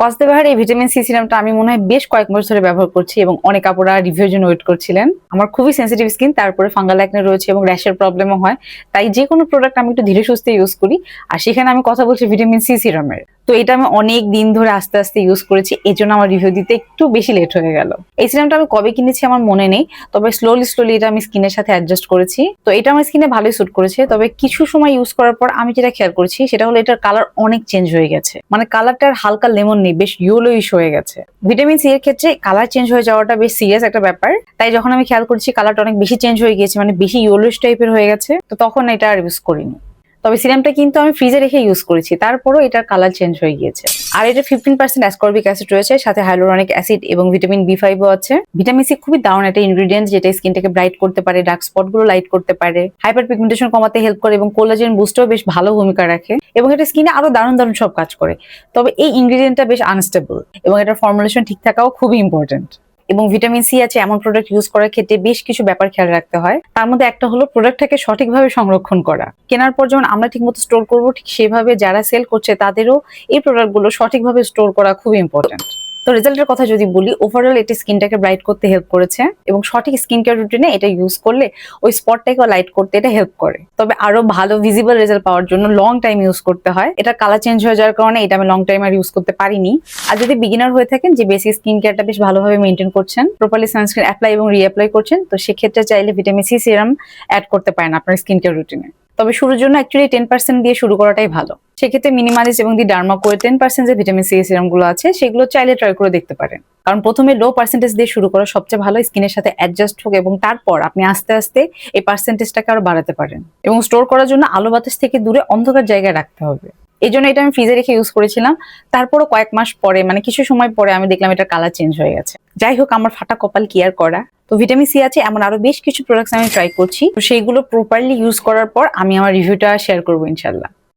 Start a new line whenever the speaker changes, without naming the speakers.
কসদেবাহার এই vitamin C সিরামটা আমি মনে হয় বেশ কয়েক মাস ধরে ব্যবহার করছি এবং অনেক আপুরা রিভিউর জন্য ওয়েট করছিলেন। আমার খুবই সেন্সিটিভ স্কিন তারপরে ফাঙ্গাল একনে রয়েছে এবং র্যাশের প্রবলেমও হয়। তাই যে কোনো প্রোডাক্ট আমি একটু ধীরে সুস্থে ইউজ করি। আর সেখানে আমি কথা বলছি ভিটামিন সি সিরামের তো এটা আমি অনেক দিন ধরে আস্তে আস্তে ইউজ করেছি এই জন্য আমার রিভিউ দিতে একটু বেশি লেট হয়ে গেল। এই সিরামটা আমি কবে কিনেছি আমার মনে নেই, তবে স্লোলি স্লোলি এটা আমি স্কিনের সাথে অ্যাডজাস্ট করেছি। তো এটা আমার স্কিনে ভালোই স্যুট করেছে, তবে কিছু সময় ইউজ করার পর আমি যেটা খেয়াল করেছি, সেটা হলো এটার কালার অনেক চেঞ্জ হয়ে গেছে। মানে কালারটার হালকা লেমন নেই, বেশ ইউলোইশ হয়ে গেছে। ভিটামিন সি এর ক্ষেত্রে কালার চেঞ্জ হয়ে যাওয়াটা বেশ সিরিয়াস একটা ব্যাপার। তাই যখন আমি খেয়াল করছি কালারটা অনেক বেশি চেঞ্জ হয়ে গিয়েছে মানে বেশি ইউলোইশ টাইপের হয়ে গেছে, তো তখন এটা আর ইউজ করিনি। তবে সিরামটা কিন্তু আমি ফ্রিজে রেখে ইউজ করেছি। তারপরও এটার কালার চেঞ্জ হয়ে গিয়েছে। আর এটা ফিফটিন পার্সেন্ট অ্যাসকর্বিক অ্যাসিড রয়েছে, সাথে হাইলোরনিক অ্যাসিড এবং ভিটামিন বি ফাইভও আছে। ভিটামিন সি খুবই দারুণ একটা ইনগ্রিডিয়েন্ট যেটা স্কিনটাকে ব্রাইট করতে পারে ডার্ক স্পটগুলো লাইট করতে পারে। হাইপার পিগমেন্টেশন কমাতে হেল্প করে এবং কোলাজেন বুস্টও বেশ ভালো ভূমিকা রাখে। এবং এটা স্কিনে আরও দারুণ দারুণ সব কাজ করে। তবে এই ইনগ্রিডিয়েন্টটা বেশ আনস্টেবল এবং এটার ফর্মুলেশন ঠিক থাকাও খুবই ইম্পর্টেন্ট এবং ভিটামিন সি আছে এমন প্রোডাক্ট ইউজ করার ক্ষেত্রে বেশ কিছু ব্যাপার খেয়াল রাখতে হয়। তার মধ্যে একটা হলো প্রোডাক্টটাকে সঠিকভাবে সংরক্ষণ করা। কেনার পর যেমন আমরা ঠিকমতো স্টোর করব, ঠিক সেভাবে যারা সেল করছে, তাদেরও এই প্রোডাক্টগুলো সঠিকভাবে স্টোর করা খুব ইম্পর্টেন্ট তো রেজাল্টের কথা যদি বলি ওভারঅল এটি স্কিনটাকে ব্রাইট করতে হেল্প করেছে এবং সঠিক স্কিন কেয়ার রুটিনে এটা ইউজ করলে ওই স্পটটাকে লাইট করতে এটা হেল্প করে। তবে আরও ভালো ভিজিবল রেজাল্ট পাওয়ার জন্য লং টাইম ইউজ করতে হয়। এটা কালার চেঞ্জ হয়ে যাওয়ার কারণে এটা আমি লং টাইম আর ইউজ করতে পারিনি। আর যদি বিগিনার হয়ে থাকেন, যে বেসিক স্কিন কেয়ারটা বেশ ভালোভাবে মেনটেন করছেন প্রপারলি সানস্ক্রিন অ্যাপ্লাই এবং রিঅ্যাপ্লাই করছেন, তো সেক্ষেত্রে চাইলে ভিটামিন সি সিরাম অ্যাড করতে পারেন আপনার স্কিন কেয়ার রুটিনে তবে শুরুর জন্য অ্যাকচুয়ালি টেন পার্সেন্ট দিয়ে শুরু করাটাই ভালো। সেক্ষেত্রে মিনিমালিস এবং দি ডার্মা করে টেন পার্সেন্ট যে ভিটামিন সি সিরামগুলো আছে, সেগুলো চাইলে ট্রাই করে দেখতে পারেন। কারণ প্রথমে লো পার্সেন্টেজ দিয়ে শুরু করা সবচেয়ে ভালো স্কিনের সাথে অ্যাডজাস্ট হোক এবং তারপর আপনি আস্তে আস্তে এই পার্সেন্টেজটাকে আরও বাড়াতে পারেন। এবং স্টোর করার জন্য আলো বাতাস থেকে দূরে অন্ধকার জায়গায় রাখতে হবে। এই জন্য এটা আমি ফ্রিজে রেখে ইউজ করেছিলাম। তারপরও কয়েক মাস পরে মানে কিছু সময় পরে আমি দেখলাম এটার কালার চেঞ্জ হয়ে গেছে। যাই হোক, আমার ফাটা কপাল কেয়ার করা। তো ভিটামিন সি আছে, এমন আরও বেশ কিছু প্রোডাক্টস আমি ট্রাই করছি। তো সেইগুলো প্রপারলি ইউজ করার পর আমি আমার রিভিউটা শেয়ার করব ইনশাল্লাহ